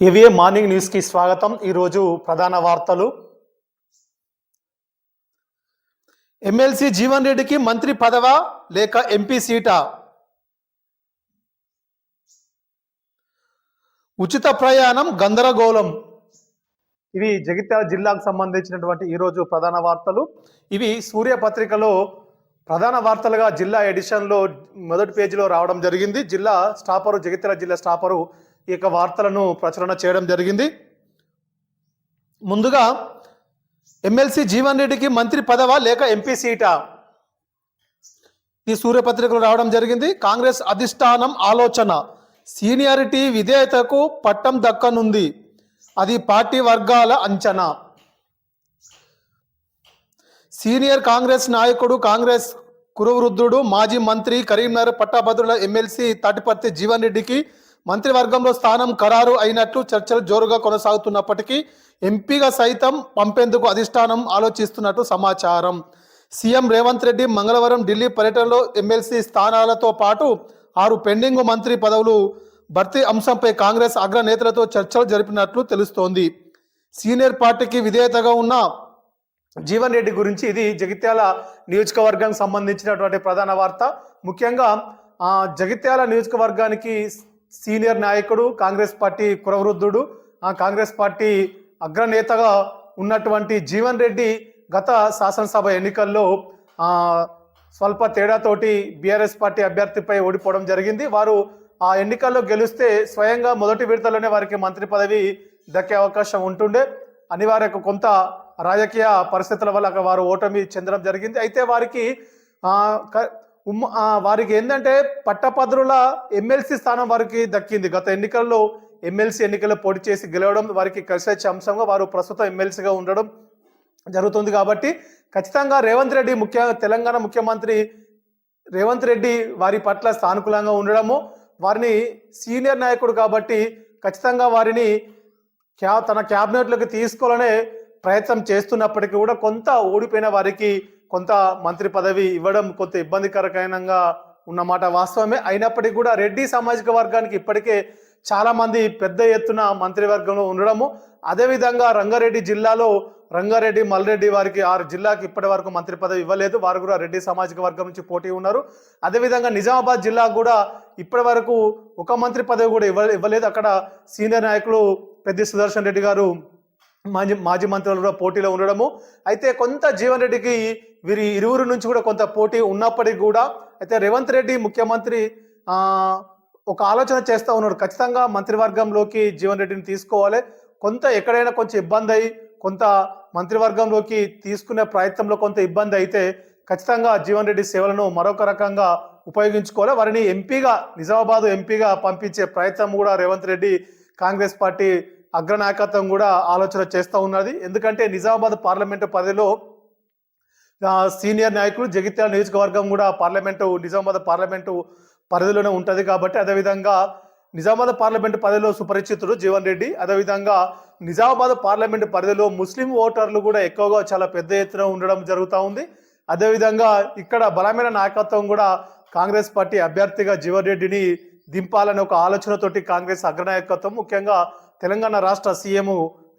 ఏవిఏ morning న్యూస్కి స్వాగతం. ఈరోజు ప్రధాన వార్తలు. ఎమ్మెల్సీ జీవన్ రెడ్డికి మంత్రి పదవా లేక ఎంపీ సీటా? ఉచిత ప్రయాణం గందరగోళం. ఇవి జగిత్యాల జిల్లాకు సంబంధించినటువంటి ఈరోజు ప్రధాన వార్తలు. ఇవి సూర్య పత్రికలో ప్రధాన వార్తలుగా జిల్లా ఎడిషన్లో మొదటి పేజీలో రావడం జరిగింది. జిల్లా స్టాపరు జగిత్యాల జిల్లా స్టాపరు ఈ యొక్క వార్తలను ప్రచురణ చేయడం జరిగింది. ముందుగా ఎమ్మెల్సీ జీవన్ రెడ్డికి మంత్రి పదవా లేక ఎంపీ సీటా? ఈ సూర్యపత్రికలు రావడం జరిగింది. కాంగ్రెస్ అధిష్టానం ఆలోచన. సీనియారిటీ విధేయతకు పట్టం దక్కనుంది. అది పార్టీ వర్గాల అంచనా. సీనియర్ కాంగ్రెస్ నాయకుడు కాంగ్రెస్ కురువృద్ధుడు మాజీ మంత్రి కరీంనగర్ పట్టాభద్రుల ఎమ్మెల్సీ తాటిపర్తి జీవన్ రెడ్డికి మంత్రివర్గంలో స్థానం ఖరారు అయినట్లు చర్చలు జోరుగా కొనసాగుతున్నప్పటికీ ఎంపీగా సైతం పంపేందుకు అధిష్టానం ఆలోచిస్తున్నట్టు సమాచారం. సీఎం రేవంత్ రెడ్డి మంగళవారం ఢిల్లీ పర్యటనలో ఎమ్మెల్సీ స్థానాలతో పాటు ఆరు పెండింగ్ మంత్రి పదవులు భర్తీ అంశంపై కాంగ్రెస్ అగ్రనేతలతో చర్చలు జరిపినట్లు తెలుస్తోంది. సీనియర్ పార్టీకి విధేయతగా ఉన్న జీవన్ రెడ్డి గురించి ఇది జగిత్యాల నియోజకవర్గానికి సంబంధించినటువంటి ప్రధాన వార్త. ముఖ్యంగా జగిత్యాల నియోజకవర్గానికి సీనియర్ నాయకుడు కాంగ్రెస్ పార్టీ కురవృద్ధుడు ఆ కాంగ్రెస్ పార్టీ అగ్రనేతగా ఉన్నటువంటి జీవన్ రెడ్డి గత శాసనసభ ఎన్నికల్లో స్వల్ప తేడాతోటి బీఆర్ఎస్ పార్టీ అభ్యర్థిపై ఓడిపోవడం జరిగింది. వారు ఆ ఎన్నికల్లో గెలిస్తే స్వయంగా మొదటి విడతలోనే వారికి మంత్రి పదవి దక్కే అవకాశం ఉంటుండే. అనివార్య కొంత రాజకీయ పరిస్థితుల వల్ల అక్కడ వారు ఓటమి చెందడం జరిగింది. అయితే వారికి ఉమ్మ వారికి ఏంటంటే పట్టభద్రుల ఎమ్మెల్సీ స్థానం వారికి దక్కింది. గత ఎన్నికల్లో ఎమ్మెల్సీ ఎన్నికల్లో పోటీ చేసి గెలవడం వారికి కలిసి వచ్చే అంశంగా వారు ప్రస్తుతం ఎమ్మెల్సీగా ఉండడం జరుగుతుంది కాబట్టి ఖచ్చితంగా రేవంత్ రెడ్డి ముఖ్య తెలంగాణ ముఖ్యమంత్రి రేవంత్ రెడ్డి వారి పట్ల సానుకూలంగా ఉండడము వారిని సీనియర్ నాయకుడు కాబట్టి ఖచ్చితంగా వారిని క్యా తన క్యాబినెట్లోకి తీసుకోవాలనే ప్రయత్నం చేస్తున్నప్పటికీ కూడా కొంత ఓడిపోయిన వారికి కొంత మంత్రి పదవి ఇవ్వడం కొంత ఇబ్బందికరకరంగా ఉన్నమాట వాస్తవమే. అయినప్పటికీ కూడా రెడ్డి సామాజిక వర్గానికి ఇప్పటికే చాలా మంది పెద్ద ఎత్తున మంత్రివర్గంలో ఉండడము. అదేవిధంగా రంగారెడ్డి జిల్లాలో రంగారెడ్డి మల్రెడ్డి వారికి ఆరు జిల్లాకి ఇప్పటి వరకు మంత్రి పదవి ఇవ్వలేదు. వారు కూడా రెడ్డి సామాజిక వర్గం నుంచి పోటీ ఉన్నారు. అదేవిధంగా నిజామాబాద్ జిల్లా కూడా ఇప్పటి వరకు ఒక మంత్రి పదవి కూడా ఇవ్వ ఇవ్వలేదు. అక్కడ సీనియర్ నాయకులు పెద్ది సుదర్శన్ రెడ్డి గారు మాజీ మాజీ మంత్రులు కూడా పోటీలో ఉండడము. అయితే కొంత జీవన్ రెడ్డికి వీరి ఇరువురు నుంచి కూడా కొంత పోటీ ఉన్నప్పటికీ కూడా అయితే రేవంత్ రెడ్డి ముఖ్యమంత్రి ఒక ఆలోచన చేస్తూ ఉన్నాడు. ఖచ్చితంగా మంత్రివర్గంలోకి జీవన్ రెడ్డిని తీసుకోవాలి. కొంత ఎక్కడైనా కొంచెం ఇబ్బంది అయి కొంత మంత్రివర్గంలోకి తీసుకునే ప్రయత్నంలో కొంత ఇబ్బంది అయితే ఖచ్చితంగా జీవన్ రెడ్డి సేవలను మరొక రకంగా ఉపయోగించుకోవాలి. వారిని ఎంపీగా నిజామాబాద్ ఎంపీగా పంపించే ప్రయత్నం కూడా రేవంత్ రెడ్డి కాంగ్రెస్ పార్టీ అగ్రనాయకత్వం కూడా ఆలోచన చేస్తూ ఉన్నది. ఎందుకంటే నిజామాబాద్ పార్లమెంటు పరిధిలో సీనియర్ నాయకులు జగిత్యాల నియోజకవర్గం కూడా పార్లమెంటు నిజామాబాద్ పార్లమెంటు పరిధిలోనే ఉంటుంది కాబట్టి అదేవిధంగా నిజామాబాద్ పార్లమెంటు పరిధిలో సుపరిచితుడు జీవన్ రెడ్డి అదేవిధంగా నిజామాబాద్ పార్లమెంటు పరిధిలో ముస్లిం ఓటర్లు కూడా ఎక్కువగా చాలా పెద్ద ఎత్తున ఉండడం జరుగుతూ ఉంది. అదేవిధంగా ఇక్కడ బలమైన నాయకత్వం కూడా కాంగ్రెస్ పార్టీ అభ్యర్థిగా జీవన్ రెడ్డిని దింపాలని ఒక ఆలోచనతోటి కాంగ్రెస్ అగ్రనాయకత్వం ముఖ్యంగా తెలంగాణ రాష్ట్ర సీఎం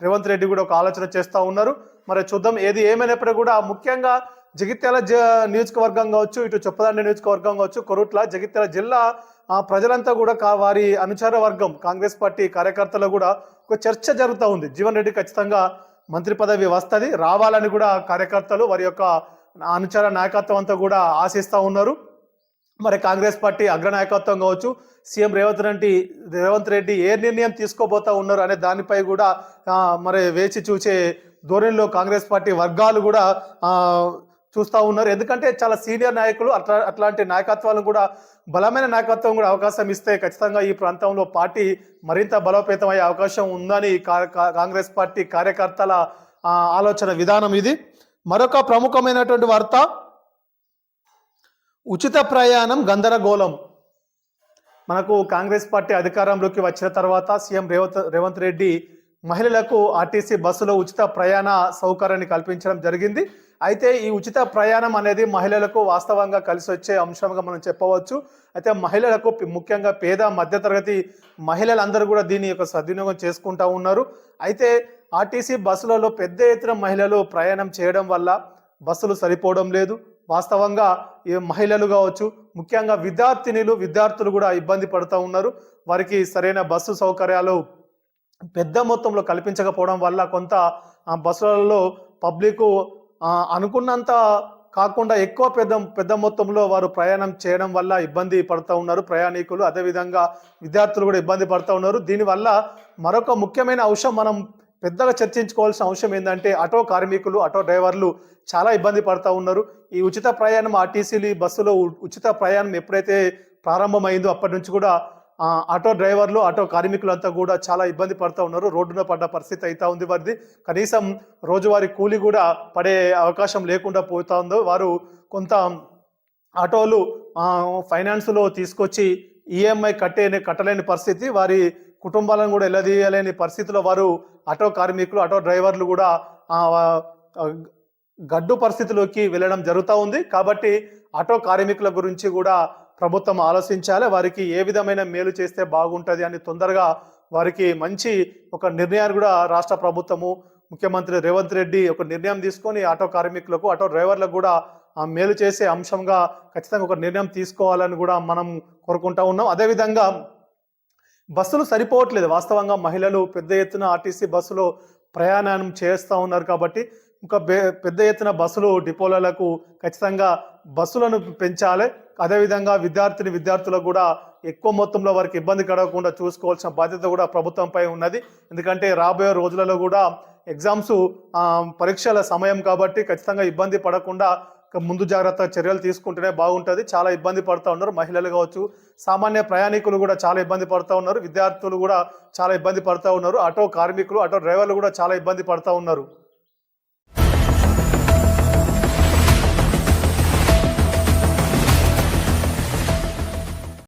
రేవంత్ రెడ్డి కూడా ఒక ఆలోచన చేస్తూ ఉన్నారు. మరి చూద్దాం ఏది ఏమైనప్పటికీ కూడా ముఖ్యంగా జగిత్యాల జ నియోజకవర్గం కావచ్చు ఇటు చొప్పదండి నియోజకవర్గం కావచ్చు కొరుట్ల జగిత్యాల జిల్లా ఆ, ప్రజలంతా కూడా కా- వారి అనుచర వర్గం కాంగ్రెస్ పార్టీ కార్యకర్తలు కూడా ఒక చర్చ జరుగుతూ ఉంది. జీవన్ రెడ్డి ఖచ్చితంగా మంత్రి పదవి వస్తుంది రావాలని కూడా కార్యకర్తలు వారి యొక్క అనుచర నాయకత్వం అంతా కూడా ఆశిస్తూ ఉన్నారు. మరి కాంగ్రెస్ పార్టీ అగ్రనాయకత్వం కావచ్చు సీఎం రేవంత్ రెడ్డి రేవంత్ రెడ్డి ఏ నిర్ణయం తీసుకోబోతా ఉన్నారు అనే దానిపై కూడా మరి వేచి చూసే ధోరణిలో కాంగ్రెస్ పార్టీ వర్గాలు కూడా చూస్తూ ఉన్నారు. ఎందుకంటే చాలా సీనియర్ నాయకులు అట్లా అట్లాంటి నాయకత్వాలను కూడా బలమైన నాయకత్వం కూడా అవకాశం ఇస్తే ఖచ్చితంగా ఈ ప్రాంతంలో పార్టీ మరింత బలోపేతం అయ్యే అవకాశం ఉందని కాంగ్రెస్ పార్టీ కార్యకర్తల ఆలోచన విధానం ఇది. మరొక ప్రముఖమైనటువంటి వార్త ఉచిత ప్రయాణం గందరగోళం. మనకు కాంగ్రెస్ పార్టీ అధికారంలోకి వచ్చిన తర్వాత సీఎం రేవంత్ రేవంత్ రెడ్డి మహిళలకు ఆర్టీసీ బస్సులో ఉచిత ప్రయాణ సౌకర్యాన్ని కల్పించడం జరిగింది. అయితే ఈ ఉచిత ప్రయాణం అనేది మహిళలకు వాస్తవంగా కలిసి వచ్చే అంశంగా మనం చెప్పవచ్చు. అయితే మహిళలకు ముఖ్యంగా పేద మధ్యతరగతి మహిళలందరూ కూడా దీని యొక్క సద్వినియోగం చేసుకుంటా ఉన్నారు. అయితే ఆర్టీసీ బస్సులలో పెద్ద ఎత్తున మహిళలు ప్రయాణం చేయడం వల్ల బస్సులు సరిపోవడం లేదు. వాస్తవంగా మహిళలు కావచ్చు ముఖ్యంగా విద్యార్థినులు విద్యార్థులు కూడా ఇబ్బంది పడుతూ ఉన్నారు. వారికి సరైన బస్సు సౌకర్యాలు పెద్ద మొత్తంలో కల్పించకపోవడం వల్ల కొంత ఆ, బస్సులలో పబ్లిక్ అనుకున్నంత కాకుండా ఎక్కువ పెద్ద పెద్ద మొత్తంలో వారు ప్రయాణం చేయడం వల్ల ఇబ్బంది పడుతూ ఉన్నారు. ప్రయాణికులు అదేవిధంగా విద్యార్థులు కూడా ఇబ్బంది పడుతూ ఉన్నారు. దీనివల్ల మరొక ముఖ్యమైన అంశం మనం పెద్దగా చర్చించుకోవాల్సిన అంశం ఏంటంటే ఆటో కార్మికులు ఆటో డ్రైవర్లు చాలా ఇబ్బంది పడతా ఉన్నారు. ఈ ఉచిత ప్రయాణం ఆర్టీసీ బస్సులో ఉ- ఉచిత ప్రయాణం ఎప్పుడైతే ప్రారంభమైందో అప్పటి నుంచి కూడా ఆటో డ్రైవర్లు ఆటో కార్మికులంతా కూడా చాలా ఇబ్బంది పడుతూ ఉన్నారు. రోడ్డున పడ్డ పరిస్థితి అయితే ఉంది వారిది. కనీసం రోజువారీ కూలి కూడా పడే అవకాశం లేకుండా పోతా ఉందో వారు కొంత ఆటోలు ఫైనాన్స్లో తీసుకొచ్చి ఈఎంఐ కట్టే కట్టలేని పరిస్థితి వారి కుటుంబాలను కూడా ఎల్లదీయలేని పరిస్థితిలో వారు ఆటో కార్మికులు ఆటో డ్రైవర్లు కూడా గడ్డు పరిస్థితిలోకి వెళ్ళడం జరుగుతూ ఉంది. కాబట్టి ఆటో కార్మికుల గురించి కూడా ప్రభుత్వం ఆలోచించాలి. వారికి ఏ విధమైన మేలు చేస్తే బాగుంటుంది అని తొందరగా వారికి మంచి ఒక నిర్ణయాన్ని కూడా రాష్ట్ర ప్రభుత్వము ముఖ్యమంత్రి రేవంత్ రెడ్డి ఒక నిర్ణయం తీసుకొని ఆటో కార్మికులకు ఆటో డ్రైవర్లకు కూడా ఆ మేలు చేసే అంశంగా ఖచ్చితంగా ఒక నిర్ణయం తీసుకోవాలని కూడా మనం కోరుకుంటా ఉన్నాం. అదేవిధంగా బస్సులు సరిపోవట్లేదు. వాస్తవంగా మహిళలు పెద్ద ఎత్తున ఆర్టీసీ బస్సులో ప్రయాణం చేస్తూ ఉన్నారు కాబట్టి ఇంకా పెద్ద ఎత్తున బస్సులు డిపోలకు ఖచ్చితంగా బస్సులను పెంచాలి. అదేవిధంగా విద్యార్థిని విద్యార్థులకు కూడా ఎక్కువ మొత్తంలో వారికి ఇబ్బంది కలగకుండా చూసుకోవాల్సిన బాధ్యత కూడా ప్రభుత్వంపై ఉన్నది. ఎందుకంటే రాబోయే రోజులలో కూడా ఎగ్జామ్స్ పరీక్షల సమయం కాబట్టి ఖచ్చితంగా ఇబ్బంది పడకుండా ముందు జాగ్రత్త చర్యలు తీసుకుంటేనే బాగుంటుంది. చాలా ఇబ్బంది పడుతూ ఉన్నారు మహిళలు కావచ్చు. సామాన్య ప్రయాణికులు కూడా చాలా ఇబ్బంది పడుతూ ఉన్నారు. విద్యార్థులు కూడా చాలా ఇబ్బంది పడుతూ ఉన్నారు. ఆటో కార్మికులు ఆటో డ్రైవర్లు కూడా చాలా ఇబ్బంది పడుతూ ఉన్నారు.